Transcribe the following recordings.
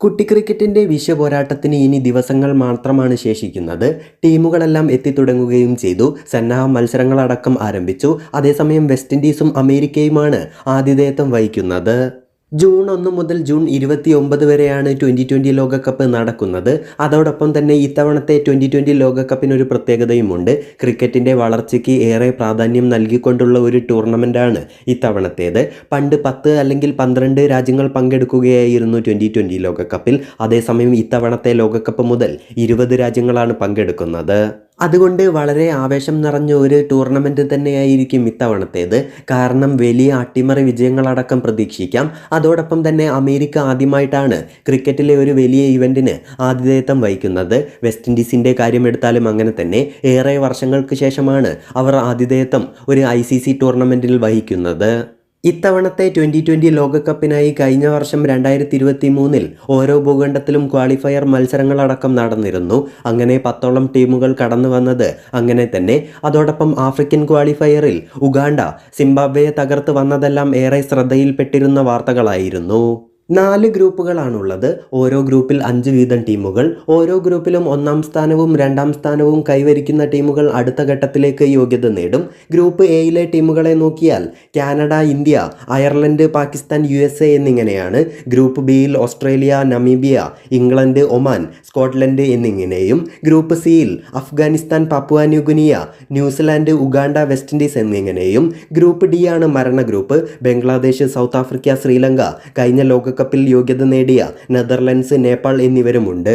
കുട്ടി ക്രിക്കറ്റിന്റെ വിശ്വപോരാട്ടത്തിന് ഇനി ദിവസങ്ങൾ മാത്രമാണ് ശേഷിക്കുന്നത്. ടീമുകളെല്ലാം എത്തിത്തുടങ്ങുകയും ചെയ്തു. സന്നാഹ മത്സരങ്ങളടക്കം ആരംഭിച്ചു. അതേസമയം വെസ്റ്റ് ഇൻഡീസും അമേരിക്കയുമാണ് ആതിഥേയത്വം വഹിക്കുന്നത്. ജൂൺ ഒന്ന് മുതൽ ജൂൺ ഇരുപത്തി ഒമ്പത് വരെയാണ് ട്വന്റി ട്വന്റി ലോകകപ്പ് നടക്കുന്നത്. അതോടൊപ്പം തന്നെ ഇത്തവണത്തെ ട്വന്റി ട്വന്റി ലോകകപ്പിനൊരു പ്രത്യേകതയുമുണ്ട്. ക്രിക്കറ്റിന്റെ വളർച്ചയ്ക്ക് ഏറെ പ്രാധാന്യം നൽകിക്കൊണ്ടുള്ള ഒരു ടൂർണമെന്റാണ് ഇത്തവണത്തേത്. പണ്ട് പത്ത് അല്ലെങ്കിൽ പന്ത്രണ്ട് രാജ്യങ്ങൾ പങ്കെടുക്കുകയായിരുന്നു ട്വന്റി ട്വന്റി ലോകകപ്പിൽ. അതേസമയം ഇത്തവണത്തെ ലോകകപ്പ് മുതൽ ഇരുപത് രാജ്യങ്ങളാണ് പങ്കെടുക്കുന്നത്. അതുകൊണ്ട് വളരെ ആവേശം നിറഞ്ഞ ഒരു ടൂർണമെന്റ് തന്നെയായിരിക്കും ഇത്തവണത്തേത്. കാരണം വലിയ അട്ടിമറി വിജയങ്ങളടക്കം പ്രതീക്ഷിക്കാം. അതോടൊപ്പം തന്നെ അമേരിക്ക ആദ്യമായിട്ടാണ് ക്രിക്കറ്റിലെ ഒരു വലിയ ഇവന്റിന് ആതിഥേയത്വം വഹിക്കുന്നത്. വെസ്റ്റ് ഇൻഡീസിന്റെ കാര്യമെടുത്താലും അങ്ങനെ തന്നെ ഏറെ വർഷങ്ങൾക്ക് ശേഷമാണ് അവർ ആതിഥേയത്വം ഒരു ഐ ടൂർണമെന്റിൽ വഹിക്കുന്നത്. ഇത്തവണത്തെ ട്വന്റി ട്വന്റി ലോകകപ്പിനായി കഴിഞ്ഞ വർഷം രണ്ടായിരത്തി ഇരുപത്തി മൂന്നിൽ ഓരോ ഭൂഖണ്ഡത്തിലും ക്വാളിഫയർ മത്സരങ്ങളടക്കം നടന്നിരുന്നു. അങ്ങനെ പത്തോളം ടീമുകൾ കടന്നു വന്നത് അങ്ങനെ തന്നെ. അതോടൊപ്പം ആഫ്രിക്കൻ ക്വാളിഫയറിൽ ഉഗാണ്ട സിംബാബ്വെയെ തകർത്ത് വന്നതെല്ലാം ഏറെ ശ്രദ്ധയിൽപ്പെട്ടിരുന്ന വാർത്തകളായിരുന്നു. നാല് ഗ്രൂപ്പുകളാണുള്ളത്. ഓരോ ഗ്രൂപ്പിൽ അഞ്ച് വീതം ടീമുകൾ. ഓരോ ഗ്രൂപ്പിലും ഒന്നാം സ്ഥാനവും രണ്ടാം സ്ഥാനവും കൈവരിക്കുന്ന ടീമുകൾ അടുത്ത ഘട്ടത്തിലേക്ക് യോഗ്യത നേടും. ഗ്രൂപ്പ് എയിലെ ടീമുകളെ നോക്കിയാൽ Canada India Ireland Pakistan U S എന്നിങ്ങനെയാണ്. ഗ്രൂപ്പ് ബിയിൽ Australia Namibia England Oman Scotland എന്നിങ്ങനെയും. Group സിയിൽ Afghanistan Papua New Guinea New Zealand Uganda West Indies എന്നിങ്ങനെയും. Group D ആണ് മരണ group. Bangladesh South Africa Sri Lanka കഴിഞ്ഞ ലോകകപ്പിൽ യോഗ്യത നേടിയ നെതർലൻഡ്സ് നേപ്പാൾ എന്നിവരുമുണ്ട്.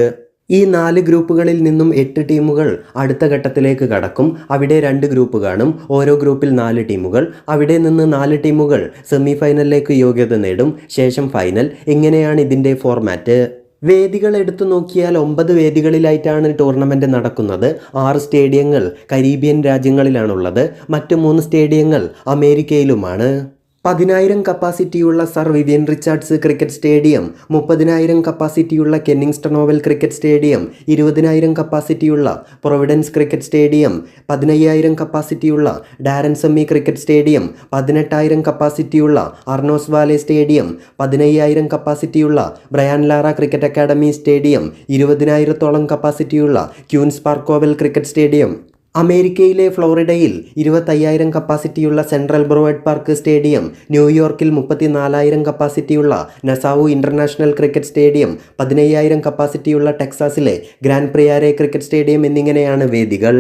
ഈ നാല് ഗ്രൂപ്പുകളിൽ നിന്നും എട്ട് ടീമുകൾ അടുത്ത ഘട്ടത്തിലേക്ക് കടക്കും. അവിടെ രണ്ട് ഗ്രൂപ്പ് കാണും. ഓരോ ഗ്രൂപ്പിൽ നാല് ടീമുകൾ. അവിടെ നിന്ന് നാല് ടീമുകൾ സെമി ഫൈനലിലേക്ക് യോഗ്യത നേടും. ശേഷം ഫൈനൽ. ഇങ്ങനെയാണ് ഇതിന്റെ ഫോർമാറ്റ്? വേദികൾ എടുത്തു നോക്കിയാൽ ഒമ്പത് വേദികളിലായിട്ടാണ് ടൂർണമെന്റ് നടക്കുന്നത്. ആറ് സ്റ്റേഡിയങ്ങൾ കരീബിയൻ രാജ്യങ്ങളിലാണുള്ളത്. മറ്റ് മൂന്ന് സ്റ്റേഡിയങ്ങൾ അമേരിക്കയിലുമാണ്. പതിനായിരം കപ്പാസിറ്റിയുള്ള sir Vivian Richards cricket stadium മുപ്പതിനായിരം കപ്പാസിറ്റിയുള്ള കെന്നിങ്സ്റ്റൺ ഓവൽ ക്രിക്കറ്റ് സ്റ്റേഡിയം ഇരുപതിനായിരം കപ്പാസിറ്റിയുള്ള പ്രൊവിഡൻസ് ക്രിക്കറ്റ് സ്റ്റേഡിയം പതിനയ്യായിരം കപ്പാസിറ്റിയുള്ള ഡാരൻ സെമ്മി ക്രിക്കറ്റ് സ്റ്റേഡിയം പതിനെട്ടായിരം കപ്പാസിറ്റിയുള്ള അർണോസ് വാലെ സ്റ്റേഡിയം പതിനയ്യായിരം കപ്പാസിറ്റിയുള്ള Brian Lara cricket academy stadium ഇരുപതിനായിരത്തോളം കപ്പാസിറ്റിയുള്ള Queen's Park Oval cricket stadium. അമേരിക്കയിലെ ഫ്ലോറിഡയിൽ ഇരുപത്തയ്യായിരം കപ്പാസിറ്റിയുള്ള സെൻട്രൽ ബ്രോവേഡ് പാർക്ക് സ്റ്റേഡിയം ന്യൂയോർക്കിൽ മുപ്പത്തിനാലായിരം കപ്പാസിറ്റിയുള്ള നസാവു ഇന്റർനാഷണൽ ക്രിക്കറ്റ് സ്റ്റേഡിയം പതിനയ്യായിരം കപ്പാസിറ്റിയുള്ള ടെക്സാസിലെ ഗ്രാൻഡ് പ്രിയാരെ ക്രിക്കറ്റ് സ്റ്റേഡിയം എന്നിങ്ങനെയാണ് വേദികൾ.